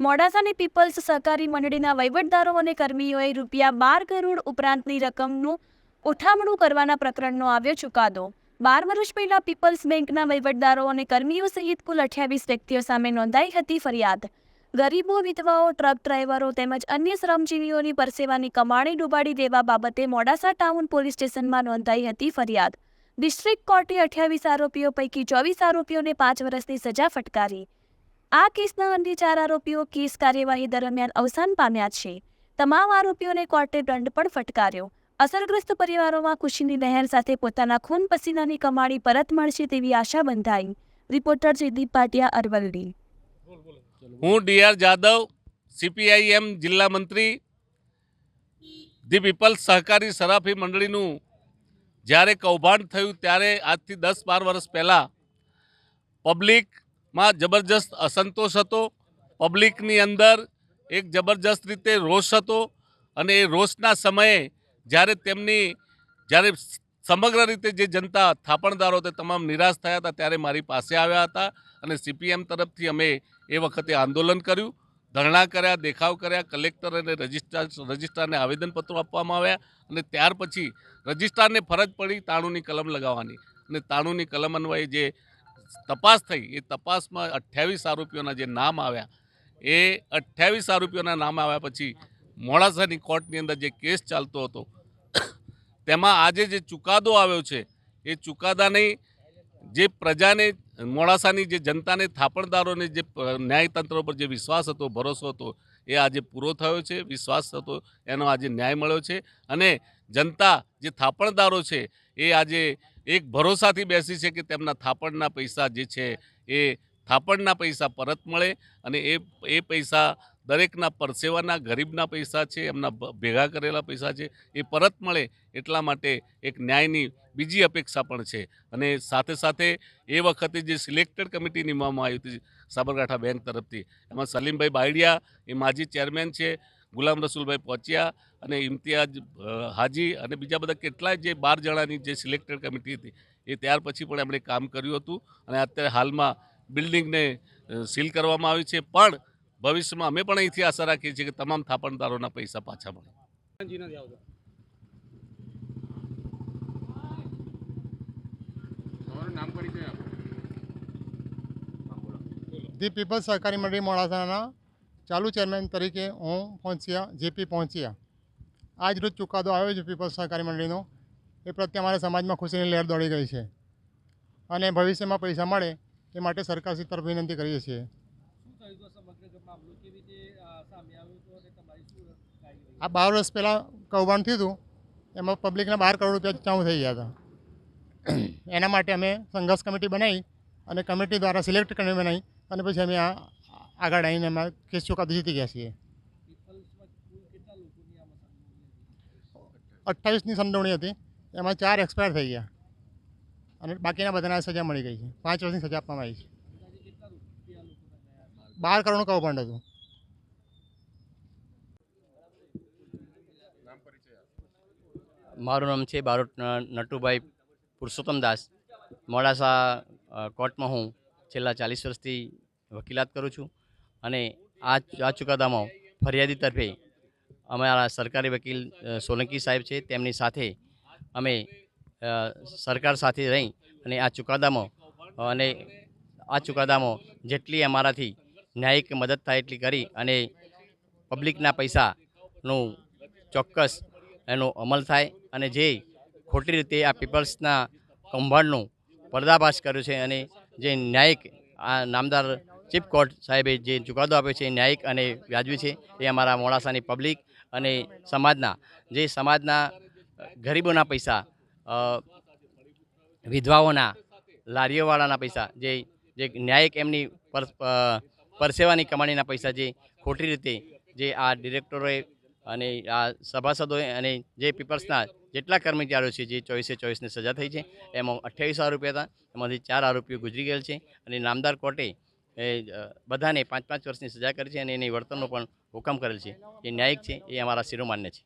મોડાસાની people's સહકારી મંડળીના વહીવટદારો અને કર્મીઓએ રૂપિયા બાર કરોડ ઉપરાંતની રકમનું ઉઠામણું કરવાના પ્રકરણનો આવ્યો ચુકાદો. બાર વર્ષ પહેલા પીપલ્સ બેંકના વહીવટદારો અને કર્મીઓ સહિત કુલ અઠ્યાવીસ વ્યક્તિઓ સામે નોંધાઈ હતી ફરિયાદ. ગરીબો, વિધવાઓ, ટ્રક ડ્રાઈવરો તેમજ અન્ય શ્રમજીવીઓની પરસેવાની કમાણી ડૂબાડી દેવા બાબતે મોડાસા ટાઉન પોલીસ સ્ટેશનમાં નોંધાઈ હતી ફરિયાદ. ડિસ્ટ્રિક્ટ કોર્ટે અઠ્યાવીસ આરોપીઓ પૈકી ચોવીસ આરોપીઓને પાંચ વર્ષની સજા ફટકારી. આ કેસના અન્ય ચાર આરોપીઓ કેસ કાર્યવાહી દરમિયાન અવસાન પામ્યા છે. તમામ આરોપીઓને કોર્ટે દંડ પણ ફટકાર્યો. અસરગ્રસ્ત પરિવારોમાં ખુશીની લહેર સાથે પોતાના ખૂન પસીનાની કમાણી પરત મળશે તેવી આશા બંધાઈ. રિપોર્ટર જયદીપ પાટિયા અરવલ્લી. હું ડીઆર જાદવ, સીપીઆઈએમ જિલ્લા મંત્રી. ધી પીપલ્સ સહકારી સરાફી મંડળીનું જ્યારે કૌભાંડ થયું ત્યારે આજથી દસ બાર વર્ષ પહેલાં પબ્લિકમાં જબરજસ્ત અસંતોષ હતો. પબ્લિકની અંદર એક જબરજસ્ત રીતે રોષ હતો અને એ રોષના સમયે જ્યારે તેમની, જ્યારે સમગ્ર રીતે જે જનતા થાપણદારો તે તમામ નિરાશ થયા હતા ત્યારે મારી પાસે આવ્યા હતા અને સીપીએમ તરફથી અમે એ વખતે આંદોલન કર્યું. ધરણા કર્યા, દેખાવ કર્યા, કલેક્ટર અને રજિસ્ટ્રાર, રજિસ્ટ્રારને આવેદનપત્રો આપવામાં આવ્યા અને ત્યાર પછી રજિસ્ટ્રારને ફરજ પડી તાણુની કલમ લગાવવાની. અને તાણુની કલમ અન્વયે જે તપાસ થઈ. એ તપાસમાં અઠ્યાવીસ આરોપીઓના જે નામ આવ્યા, એ અઠ્યાવીસ આરોપીઓના નામ આવ્યા પછી મોડાસાની કોર્ટની અંદર જે કેસ ચાલતો હતો, તેમાં આજે જે ચુકાદો આવ્યો છે, એ ચુકાદાની જે પ્રજાને મોડાસાની જે જનતાને થાપણદારોને જે ન્યાયતંત્ર પર જે વિશ્વાસ હતો, ભરોસો હતો, એ આજે પૂરો થયો છે. વિશ્વાસ હતો, એનો આજે ન્યાય મળ્યો છે અને જનતા જે થાપણદારો છે, એ આજે એક ભરોસાથી બેસી છે કે તેમના થાપણના પૈસા જે છે એ થાપણના પૈસા પરત મળે અને એ એ પૈસા દરેકના પરસેવાના ગરીબના પૈસા છે, એમના ભેગા કરેલા પૈસા છે, એ પરત મળે એટલા માટે એક ન્યાયની બીજી અપેક્ષા પણ છે. અને સાથે સાથે એ વખતે જે સિલેક્ટેડ કમિટી નિમવામાં આવી હતી સાબરકાંઠા બેંક તરફથી, એમાં સલીમભાઈ બાયડિયા એ માજી ચેરમેન છે ગુલામ રસુલભાઈ પહોંચ્યા અને ઇમ્તિયાજ હાજી અને બીજા બધા કેટલાય જે બાર જણાની જે સિલેક્ટેડ કમિટી હતી એ ત્યાર પછી પણ એમણે કામ કર્યું હતું. અને અત્યારે હાલમાં બિલ્ડિંગને સીલ કરવામાં આવી છે. પણ ભવિષ્યમાં અમે પણ અહીંથી આશા રાખીએ છીએ કે તમામ થાપણદારોના પૈસા પાછા મળે. ધી પીપલ્સ સહકારી મંડળી મોડાસાના. ચાલુ ચેરમેન તરીકે હું પહોંચ્યા, જેપી પહોંચ્યા. આજ રોજ ચુકાદો આવ્યો છે પીપલ્સ સહકારી મંડળીનો. એ પ્રત્યે અમારા સમાજમાં ખુશીની લહેર દોડી ગઈ છે. અને ભવિષ્યમાં પૈસા મળે એ માટે સરકારશ્રી તરફ વિનંતી કરીએ છીએ. આ બાર વર્ષ પહેલાં કૌભાંડ થયું હતું, એમાં પબ્લિકના બાર કરોડ રૂપિયા ચાઉ થઈ ગયા હતા. એના માટે અમે સંઘર્ષ કમિટી બનાવી અને કમિટી દ્વારા સિલેક્ટ કમિટી બનાવી અને પછી અમે આ આગળ આવીને અમારે કેસ ચુકાદો જીતી ગયા છીએ. અઠ્ઠાવીસની સંડોવણી હતી. એમાં ચાર એક્સપાયર થઈ ગયા. અને બાકીના બધાના સજા મળી ગઈ છે. પાંચ વર્ષની સજા આપવામાં આવી છે. બાર કરોડનું કૌભાંડ હતું. મારું નામ છે બારોટ નટુભાઈ પુરુષોત્તમ દાસ. મોડાસા કોર્ટમાં હું છેલ્લા ચાલીસ વર્ષથી વકીલાત કરું છું. અને આ આ ચુકાદામાં ફરિયાદી તરફે અમારા સરકારી વકીલ સોલંકી સાહેબ છે, તેમની સાથે અમે સરકાર સાથે રહી અને આ ચુકાદામાં, અને આ ચુકાદામાં જેટલી અમારાથી ન્યાયિક મદદ થાય એટલી કરી અને પબ્લિકના પૈસાનું ચોક્કસ એનો અમલ થાય અને જે ખોટી રીતે આ પીપલ્સના કૌભાંડનું પર્દાફાશ કર્યો છે અને જે ન્યાયિક આ નામદાર ચીફ કોર્ટ સાહેબે જે ચુકાદો આપ્યો છે એ ન્યાયિક અને વ્યાજબી છે. એ અમારા મોડાસાની પબ્લિક અને સમાજના, જે સમાજના ગરીબોના પૈસા વિધવાઓના, લારીઓવાળાના પૈસા, જે જે ન્યાયિક એમની પર પરસેવાની કમાણીના પૈસા જે ખોટી રીતે જે આ ડિરેક્ટરોએ અને આ સભાસદોએ અને જે પીપલ્સના જેટલા કર્મચારીઓ છે જે ચોવીસે ચોવીસને સજા થઈ છે, એમાં અઠ્યાવીસ આરોપી હતા. એમાંથી ચાર આરોપીઓ ગુજરી ગયેલ છે અને નામદાર કોર્ટે એ બધાને પાંચ પાંચ વર્ષની સજા કરી છે અને એની વર્તનનો પણ હુકમ કરેલ છે. એ ન્યાયિક છે, એ અમારા શિરોમાન્ય છે.